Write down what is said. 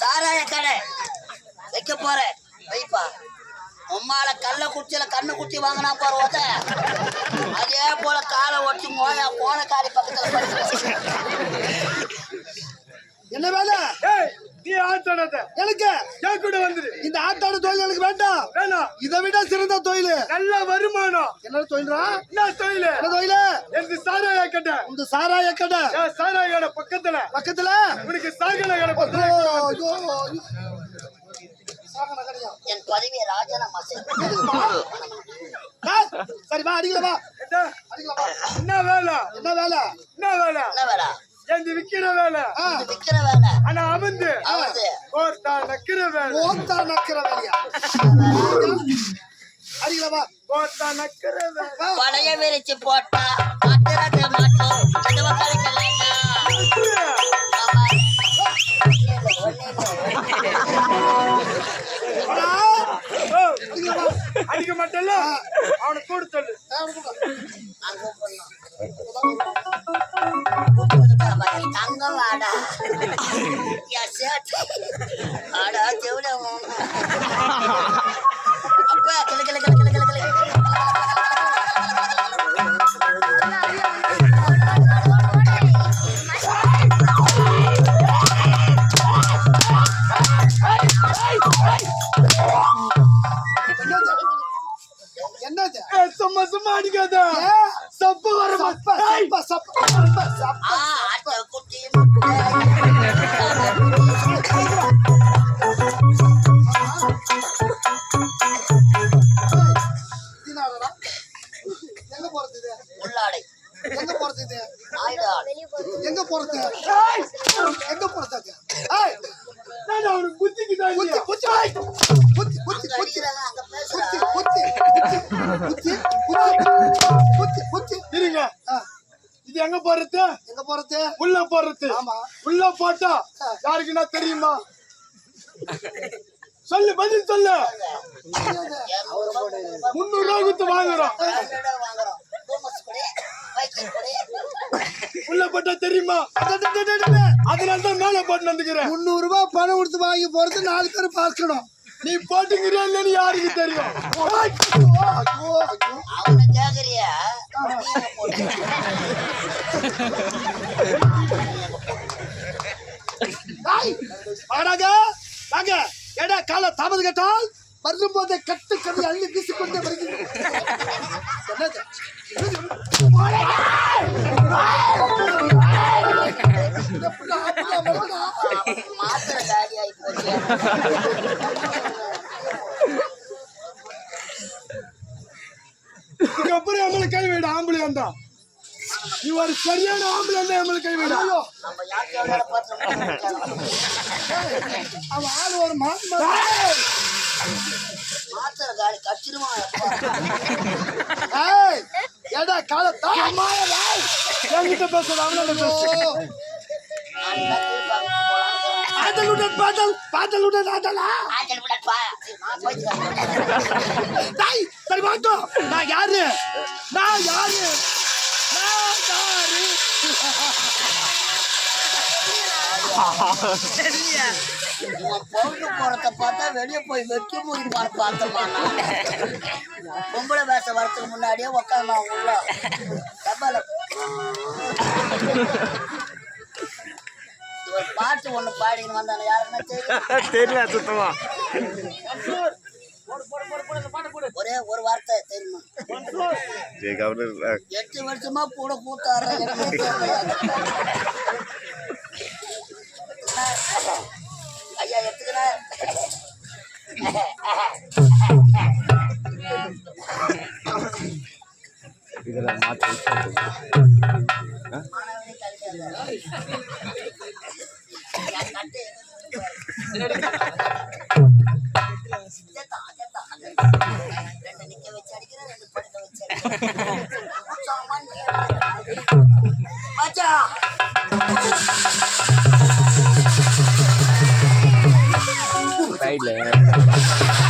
சாராய கடை. வைக்க போறேன். வைப்பா. உம்மால கல்ல குச்சியில கண்ணு குச்சி வாங்கினா பாரு ஓத அதே போல காலை ஒட்டி மோயா கோணக்காரி பக்கத்துல படுத்து என்ன வேலை? ஏய் நீ ஆத்தாடாத எனக்கு என் கூட வந்துரு. இந்த ஆட்டாடு தொழில் எனக்கு வேண்டாம். வேணாம் இதை விட சிறந்த தொழில். நல்ல வருமானம். என்ன தொழில்ரா என்ன தொழில்? என்ன தொழில்? எனக்கு சாராய கடை. இந்த சாராய கடை. சாராய கடை பக்கத்துல. பக்கத்துல? உனக்கு சாகன கடை பக்கத்துல? என் பதவியை ஏய், சரி வா அடிக்கல வா. என்ன? அடிக்கல வா. என்ன வேலை என்ன வேலை? என்ன வேலை? என்ன வேலை? எந்த விக்கிற வேலை. விக்கிற வேலை. ஆனா அமர்ந்து. கோர்த்தா நக்கிற வேலை. ஓத்தா நக்கிற வேலையா? அடிக்கல வா. கோர்த்தா நக்கிற வேலை. வா. பழைய விரிச்சு போட்டா மாட்டுறது மட்டும். மக்களுக்கு வா. அடிக்க மாட்டேல்ல? அவனை கூட சொல்லு. ஏய், கூப்பிடு. தங்கம் வாடா. என் சேட்டை ஆடா செவிட அப்ப கிளு கிளு கிளு கிளு கிளு கிளு என்னது? ஏய், சும்மா சும்மா அடிக்காத. சப்பு வர சப்ப, சப்ப, சப்ப, சப்ப, குத்தி, குத்தி, குத்தி, குத்தி. இருங்க. ஆ, இது எங்க போறது? எங்க போறது? உள்ள போறது. ஆமா. உள்ள போட்டா யாருக்குன்னா தெரியுமா? சொல்லு பதில் சொல்லு. முன்னூறு ரூபா கொடுத்து வாங்குறோம் வாங்குறோம் டூமஸ் கொடு வைக்கல் கொடு உள்ள போட்டா தெரியுமா. அதனால தான் மேல போட்டு வந்துக்கிறேன். முந்நூறு ரூபாய் பணம் கொடுத்து வாங்கி போறது நாலு பேர் பார்க்கணும். நீ போட்டுங்கிறியா இல்லன்னு யாருக்கு தெரியும். அவனை கேக்குறியா வாடாங்க வாங்க. ஏடா கால தாமது கேட்டால்? வரும் போதே கட்டு கதை அள்ளி வீசிக்கொண்டே வருகிறது இதுக்கப்புறம் எம்மளை கை விட ஒரு சரியான வந்தா எம்மளை கை விட. அவன் ஆள் ஒரு மாத்தி மாத்திரை காலி கச்சிருமா ஏடா கால தாமா என்கிட்ட பேசுறது அவனால பேசு. ஆதலுடன் பாதல் பாதலுடன் ஆதலா. டாய் சரி வாங்கோ. நான் யாரு? நான் யாரு? நான் யாரு? பொழுது போறத பார்த்தா வெளியே போய் வெட்டி பார்த்து பார்த்தோமா பொம்பளை வேஷ வரத்துக்கு முன்னாடியே உட்காந்து உள்ள டப்பால ஒரு பாட்டு ஒண்ணு பாடின்னு வந்தானே யாருன்னா தெரியல சுத்தமா ஒரே ஒரு வார்த்தை தெரியுமா எட்டு வருஷமா கூட கூத்தாடுற இருக்கிற மாற்றி மச்சா சைடில்